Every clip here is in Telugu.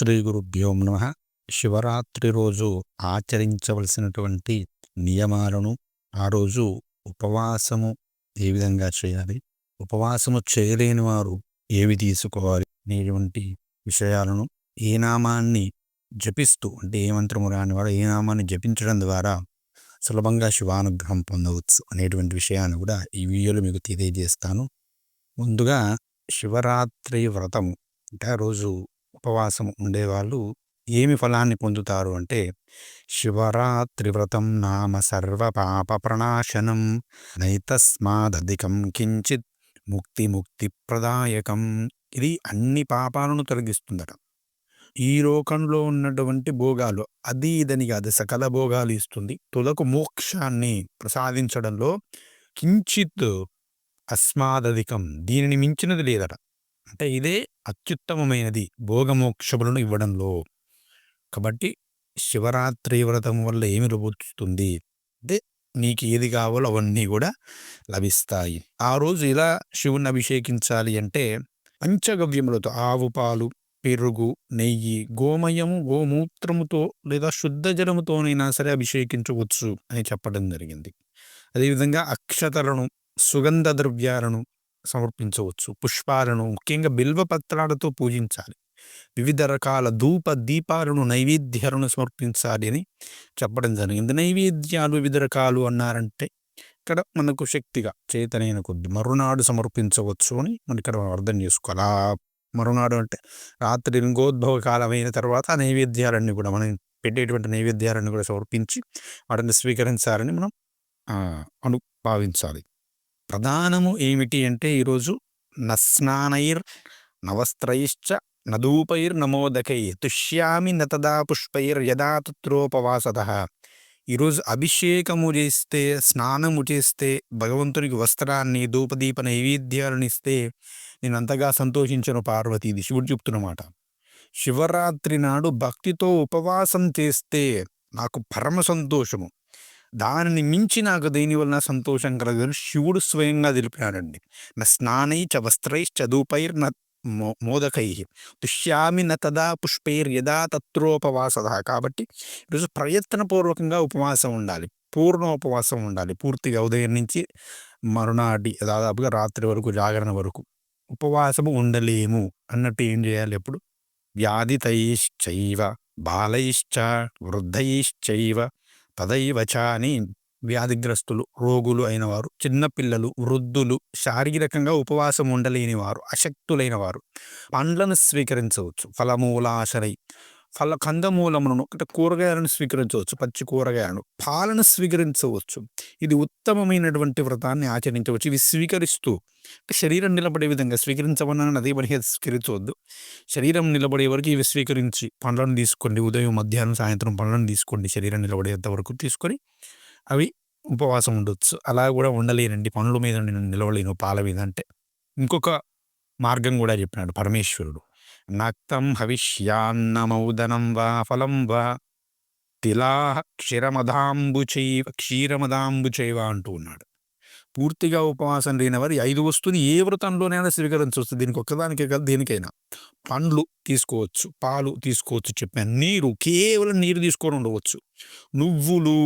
శ్రీ గురుభ్యో నమ. శివరాత్రి రోజు ఆచరించవలసినటువంటి నియమాలను ఆ రోజు ఉపవాసము ఏ విధంగా చేయాలి? ఉపవాసము చేయలేని వారు ఏవి తీసుకోవాలి అనేటువంటి విషయాలను ఏ నామాన్ని జపిస్తూ అంటే ఏ మంత్రము రాని వాడు ఏ నామాన్ని జపించడం ద్వారా సులభంగా శివానుగ్రహం పొందవచ్చు అనేటువంటి విషయాన్ని కూడా ఈ వీడియోలో మీకు తెలియజేస్తాను. ముందుగా శివరాత్రి వ్రతము అంటే ఆ రోజు ఉపవాసం ఉండేవాళ్ళు ఏమి ఫలాన్ని పొందుతారు అంటే శివరాత్రి వ్రతం నామ సర్వ పాప ప్రణాశనం నైతస్మాదధికం కించిత్ ముక్తి ముక్తి ప్రదాయకం. ఇది అన్ని పాపాలను తొలగిస్తుందట. ఈ లోకంలో ఉన్నటువంటి భోగాలు అది ఇదని కాదు సకల భోగాలు ఇస్తుంది. తులకు మోక్షాన్ని ప్రసాదించడంలో కించిత్ అస్మాదధికం దీనిని మించినది లేదట. అంటే ఇదే అత్యుత్తమమైనది భోగమోక్షములను ఇవ్వడంలో. కాబట్టి శివరాత్రి వ్రతం వల్ల ఏమి లభిస్తుంది? అంటే నీకు ఏది కావాలో అవన్నీ కూడా లభిస్తాయి. ఆ రోజు ఇలా శివుని అభిషేకించాలి అంటే పంచగవ్యములతో ఆవు పాలు పెరుగు నెయ్యి గోమయము గోమూత్రముతో లేదా శుద్ధ జలముతోనైనా సరే అభిషేకించవచ్చు అని చెప్పడం జరిగింది. అదేవిధంగా అక్షతలను సుగంధ ద్రవ్యాలను సమర్పించవచ్చు. పుష్పాలను ముఖ్యంగా బిల్వ పత్రాలతో పూజించాలి. వివిధ రకాల ధూప దీపాలను నైవేద్యాలను సమర్పించాలి అని చెప్పడం జరిగింది. నైవేద్యాలు వివిధ రకాలు అన్నారంటే ఇక్కడ మనకు శక్తిగా చేతనైన కొద్ది మరునాడు సమర్పించవచ్చు అని మనం ఇక్కడ అర్థం చేసుకోవాలి. ఆ మరునాడు అంటే రాత్రి లింగోద్భవ కాలం అయిన తర్వాత ఆ నైవేద్యాలన్నీ కూడా మనం పెట్టేటువంటి నైవేద్యాలన్నీ కూడా సమర్పించి వాటిని స్వీకరించాలని మనం అనుభావించాలి. ప్రధానము ఏమిటి అంటే ఈరోజు నస్నానైర్ నవస్త్రైశ్చ నదూపైర్ నమోదకై తుష్యామి నతదా పుష్పైర్ యదా తత్రోపవాసత ఈరోజు అభిషేకము చేస్తే స్నానము చేస్తే భగవంతునికి వస్త్రాన్ని ధూపదీప నైవేద్యాలను ఇస్తే నేను అంతగా సంతోషించను పార్వతి ఇది శివుడు చెప్తున్నమాట శివరాత్రి నాడు భక్తితో ఉపవాసం చేస్తే నాకు పరమ సంతోషము. దానిని మించి నాకు దేని వలన సంతోషం కలగదని శివుడు స్వయంగా తెలిపినాడండి. నా స్నానై చ వస్త్రై చదువుపైర్ న మోదకై. తుష్యామి న తదా పుష్పైర్ యదా తత్రోపవాసద. కాబట్టి ఈరోజు ప్రయత్నపూర్వకంగా ఉపవాసం ఉండాలి. పూర్ణ ఉపవాసం ఉండాలి. పూర్తిగా ఉదయం నుంచి మరునాటి దాదాపుగా రాత్రి వరకు జాగరణ వరకు ఉపవాసము ఉండలేము. అన్నట్టు ఏం చేయాలి ఎప్పుడు? వ్యాధితైశ్చైవ బాలైశ్చ వృద్ధైశ్చైవ తదైవచాని వ్యాధిగ్రస్తులు రోగులు అయిన వారు చిన్నపిల్లలు వృద్ధులు శారీరకంగా ఉపవాసం ఉండలేని వారు అశక్తులైన వారు పండ్లను స్వీకరించవచ్చు. ఫలమూలాశరై ఫల కందమూలములను అంటే కూరగాయలను స్వీకరించవచ్చు పచ్చి కూరగాయలను. పాలను స్వీకరించవచ్చు. ఇది ఉత్తమమైనటువంటి వ్రతాన్ని ఆచరించవచ్చు. ఇవి స్వీకరిస్తూ శరీరం నిలబడే విధంగా స్వీకరించమన్నాను అదే పని స్వీకరించవద్దు. శరీరం నిలబడే వరకు ఇవి స్వీకరించి పండ్లను తీసుకోండి. ఉదయం మధ్యాహ్నం సాయంత్రం పండ్లను తీసుకోండి. శరీరం నిలబడేంత వరకు తీసుకొని అవి ఉపవాసం ఉండొచ్చు. అలా కూడా ఉండలేనండి. పనుల మీద నేను నిలవలేను పాల మీద. అంటే ఇంకొక మార్గం కూడా చెప్పినాడు పరమేశ్వరుడు. నక్తం హవిష్యాన్నమౌదనం వా ఫలం వా. తిలా క్షీరమదాంబుచైవ క్షీరమదాంబుచైవ అంటూ ఉన్నాడు. పూర్తిగా ఉపవాసం లేనివారు ఐదు వస్తువుని ఏ వ్రతంలోనైనా స్వీకరించవచ్చు. దీనికి ఒక్కదానికే కాదు దేనికైనా. పండ్లు తీసుకోవచ్చు పాలు తీసుకోవచ్చు చెప్పాను నీరు కేవలం నీరు తీసుకొని ఉండవచ్చు. నువ్వులు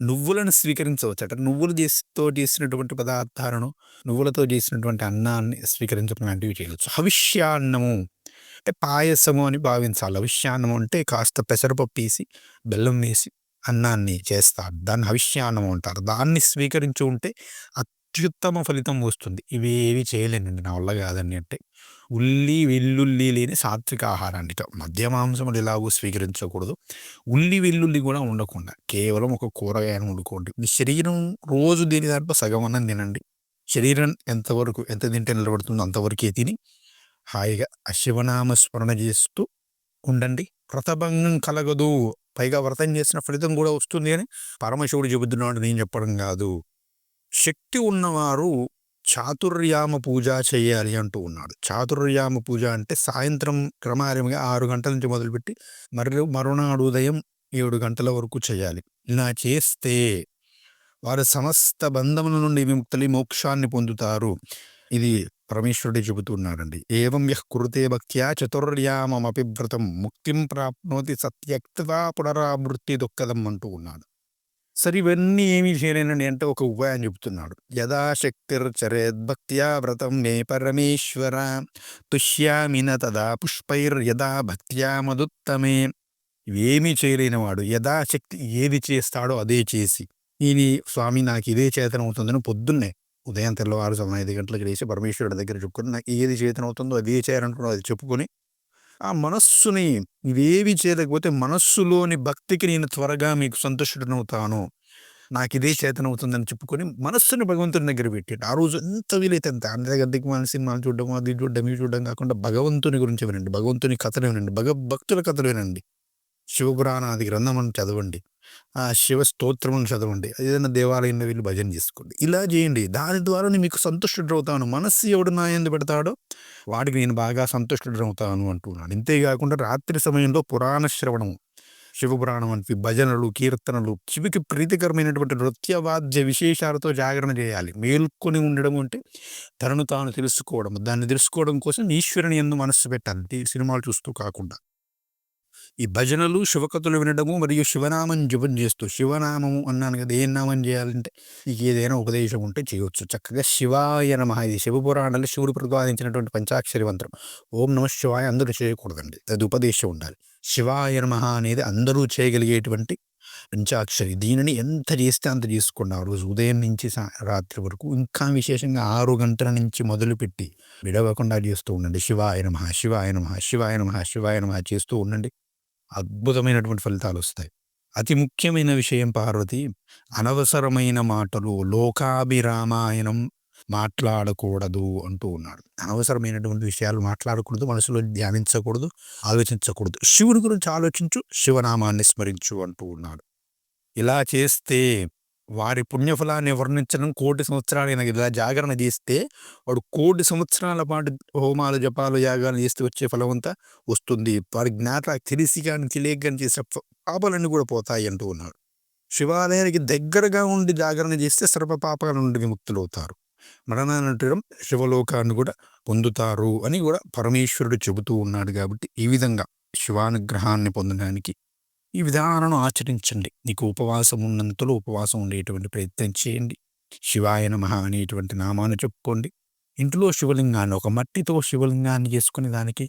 నువ్వులను స్వీకరించవచ్చు. అట నువ్వులు చేసితో చేసినటువంటి పదార్థాలను నువ్వులతో చేసినటువంటి అన్నాన్ని స్వీకరించడం లాంటివి చేయవచ్చు హవిష్యాన్నము అంటే పాయసము అని భావించాలి. హవిష్యాన్నము అంటే కాస్త పెసరపప్పు వేసి బెల్లం వేసి అన్నాన్ని చేస్తారు. దాన్ని హవిష్యాన్నం అంటారు. దాన్ని స్వీకరించి ఉంటే అత్యుత్తమ ఫలితం వస్తుంది. ఇవి ఏవి చేయలేనండి. నా వల్ల కాదండి అంటే. ఉల్లి వెల్లుల్లి లేని సాత్విక ఆహారాన్ని మధ్య మాంసములు ఎలాగో స్వీకరించకూడదు. ఉల్లి వెల్లుల్లి కూడా ఉండకుండా కేవలం ఒక కూరగాయను వండుకోండి. మీ శరీరం రోజు దీని దాంట్లో సగం అన్నం తినండి. శరీరం ఎంతవరకు ఎంత తింటే నిలబడుతుందో అంతవరకే తిని హాయిగా శివనామ స్మరణ చేస్తూ ఉండండి. వ్రతభంగం కలగదు. పైగా వ్రతం చేసిన ఫలితం కూడా వస్తుంది అని పరమశివుడు చెబుతున్నాడు. నేను చెప్పడం కాదు. శక్తి ఉన్నవారు చాతుర్యామ పూజ చేయాలి అంటూ ఉన్నాడు. చాతుర్యామ పూజ అంటే సాయంత్రం క్రమారముగా ఆరు గంటల నుంచి మొదలుపెట్టి మరి మరునాడు ఉదయం ఏడు గంటల వరకు చేయాలి. ఇలా చేస్తే వారు సమస్త బంధముల నుండి విముక్తులి మోక్షాన్ని పొందుతారు. ఇది పరమేశ్వరుడు చెబుతున్నాడండి. ఏవం యః కృతే భక్త్యా చతుర్యామమపి వ్రతం ముక్తిం ప్రాప్నోతి సత్యక్త పునరావృత్తి దుఃఖదం అంటూ ఉన్నాడు. సరే ఇవన్నీ ఏమీ చేయలేనండి. అంటే ఒక ఉపాయం చెబుతున్నాడు యథాశక్తిర్చరేద్భక్త్యా వ్రతం మే పరమేశ్వర తుష్యామిన తదా పుష్పైర్ యథా భక్త్యా మదుత్తమే. ఇవేమీ చేయలేనివాడు. యథాశక్తి ఏది చేస్తాడో అదే చేసి. ఈయన స్వామి నాకు ఇదే చేతనవుతుందని పొద్దున్నే ఉదయం తెల్లవారుజామున ఐదు గంటలకు లేచి పరమేశ్వరుడి దగ్గర చెప్పుకొని నాకు ఏది చేతనవుతుందో అదే చేయాలనుకున్నాడు అది చెప్పుకొని ఆ మనస్సుని ఇవేవి చేయలేకపోతే మనస్సులోని భక్తికి నేను త్వరగా మీకు సంతుష్టుడనవుతాను నాకు ఇదే చేతనవుతుందని చెప్పుకొని మనస్సుని భగవంతుని దగ్గర పెట్టాడు. ఆ రోజు ఎంత వీలైతే అంత. అందరి గద్దెకి మన సినిమాలు చూడడం అది చూడడం ఇవి చూడడం కాకుండా భగవంతుని గురించి వినండి. భగవంతుని కథలు వినండి. భగ భక్తుల కథలు వినండి. శివపురాణాది గ్రంథం చదవండి. ఆ శివ స్తోత్రమును చదవండి. ఏదైనా దేవాలయంలో వెళ్ళి భజన చేసుకోండి. ఇలా చేయండి. దాని ద్వారా మీకు సంతుష్టుడు అవుతాను మనస్సు ఎవడు నా ఎందు పెడతాడో వాడికి నేను బాగా సంతుష్టుడు అవుతాను అంటున్నాడు. ఇంతేకాకుండా రాత్రి సమయంలో పురాణ శ్రవణము శివపురాణం వంటి భజనలు కీర్తనలు శివుకి ప్రీతికరమైనటువంటి నృత్యవాద్య విశేషాలతో జాగరణ చేయాలి. మేల్కొని ఉండడం అంటే తనను తాను తెలుసుకోవడం. దాన్ని తెలుసుకోవడం కోసం ఈశ్వరుని ఎందు మనస్సు పెట్టాలి. సినిమాలు చూస్తూ కాకుండా. ఈ భజనలు శివకథలు వినడము మరియు శివనామం జపం చేస్తూ శివనామము అన్నాను కదా ఏం నామం చేయాలంటే నీకు ఏదైనా ఉపదేశం ఉంటే చేయవచ్చు చక్కగా శివాయ నమ. ఇది శివపురాణాలు శివుడు ప్రతిపాదించినటువంటి పంచాక్షరి మంత్రం. ఓం నమ శివాయ అందరూ చేయకూడదండి. అది ఉపదేశం ఉండాలి. శివాయ నమ అనేది అందరూ చేయగలిగేటువంటి పంచాక్షరి. దీనిని ఎంత చేస్తే అంత చేసుకున్నా. రోజు ఉదయం నుంచి రాత్రి వరకు ఇంకా విశేషంగా ఆరు గంటల నుంచి మొదలుపెట్టి విడవకుండా చేస్తూ ఉండండి. శివాయ నమ శివాయ నమ శివాయ నమ శివాయ నమ చేస్తూ ఉండండి. అద్భుతమైనటువంటి ఫలితాలు వస్తాయి అతి ముఖ్యమైన విషయం పార్వతి అనవసరమైన మాటలు లోకాభిరామాయణం మాట్లాడకూడదు అంటూ ఉన్నాడు. అనవసరమైనటువంటి విషయాలు మాట్లాడకూడదు మనసులో ధ్యానించకూడదు ఆలోచించకూడదు. శివుని గురించి ఆలోచించు శివనామాన్ని స్మరించు అంటూ ఉన్నాడు. ఇలా చేస్తే వారి పుణ్యఫలాన్ని వర్ణించడం కోటి సంవత్సరాలైన ఇలా జాగరణ చేస్తే వాడు కోటి సంవత్సరాల పాటు హోమాలు జపాలు యాగాలు చేస్తే వచ్చే ఫలం అంతా వస్తుంది. వారి జ్ఞాత తెలిసి కానీ తెలియక కానీ చేసే పాపాలన్నీ కూడా పోతాయి అంటూ ఉన్నాడు. శివాలయానికి దగ్గరగా ఉండి జాగరణ చేస్తే సర్వ పాపాల నుండి విముక్తులు అవుతారు మరణానంతరం శివలోకాన్ని కూడా పొందుతారు అని కూడా పరమేశ్వరుడు చెబుతూ ఉన్నాడు కాబట్టి ఈ విధంగా శివానుగ్రహాన్ని పొందడానికి ఈ విధానాలను ఆచరించండి. నీకు ఉపవాసం ఉన్నంతలో ఉపవాసం ఉండేటువంటి ప్రయత్నం చేయండి. శివాయ నమ అనేటువంటి నామాన్ని చెప్పుకోండి. ఇంట్లో శివలింగాన్ని ఒక మట్టితో శివలింగాన్ని చేసుకుని దానికి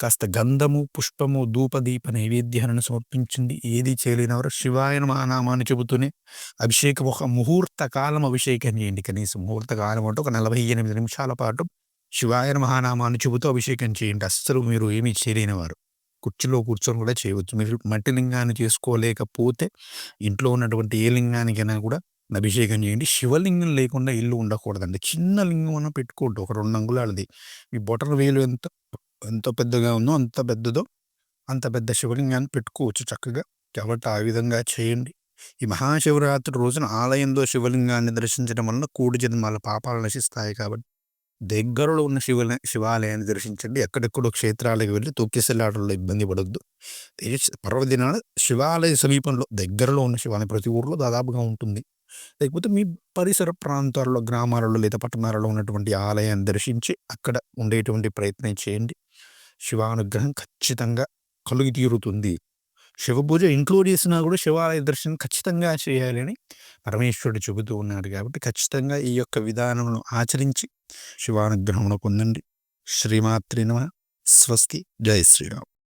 కాస్త గంధము పుష్పము ధూపదీప నైవేద్యాలను సమర్పించింది ఏది చేయలేనవరో శివాయ నమ నామాన్ని చెబుతూనే అభిషేకం ఒక ముహూర్త కాలం అభిషేకం చేయండి. కనీసం ముహూర్త కాలం అంటే ఒక నలభై ఎనిమిది నిమిషాల పాటు శివాయ మహానామాన్ని చెబుతూ అభిషేకం చేయండి. అస్సలు మీరు ఏమీ చేయలేనివారు కుర్చీలో కూర్చొని కూడా చేయవచ్చు. మీరు మట్టి లింగాన్ని చేసుకోలేకపోతే ఇంట్లో ఉన్నటువంటి ఏ లింగానికైనా కూడా అభిషేకం చేయండి. శివలింగం లేకుండా ఇల్లు ఉండకూడదండి. చిన్న లింగం అన్న పెట్టుకోండి ఒక రెండు అంగుళాలది. మీ బొటన వేలు ఎంత ఎంత పెద్దగా ఉందో అంత పెద్దదో అంత పెద్ద శివలింగాన్ని పెట్టుకోవచ్చు చక్కగా. కాబట్టి ఆ విధంగా చేయండి. ఈ మహాశివరాత్రి రోజున ఆలయంలో శివలింగాన్ని దర్శించడం వలన కూడి జన్మాల పాపాలు నశిస్తాయి కాబట్టి దగ్గరలో ఉన్న శివ శివాలయాన్ని దర్శించండి. ఎక్కడెక్కడో క్షేత్రాలకు వెళ్ళి తొక్కిసలాటల్లో ఇబ్బంది పడొద్దు. పర్వదినాన శివాలయ సమీపంలో దగ్గరలో ఉన్న శివాలయం ప్రతి ఊర్లో దాదాపుగా ఉంటుంది. లేకపోతే మీ పరిసర ప్రాంతాల్లో గ్రామాలలో లేదా పట్టణాలలో ఉన్నటువంటి ఆలయాన్ని దర్శించి అక్కడ ఉండేటువంటి ప్రయత్నం చేయండి. శివానుగ్రహం ఖచ్చితంగా కలుగు తీరుతుంది శివ పూజ ఇంట్లో చేసినా కూడా శివాలయ దర్శనం ఖచ్చితంగా చేయాలని పరమేశ్వరుడు చెబుతూ ఉన్నాడు కాబట్టి ఖచ్చితంగా ఈ యొక్క విధానమును ఆచరించి శివానుగ్రహమును పొందండి శ్రీమాత్రి నమ. స్వస్తి. జై శ్రీరామ్.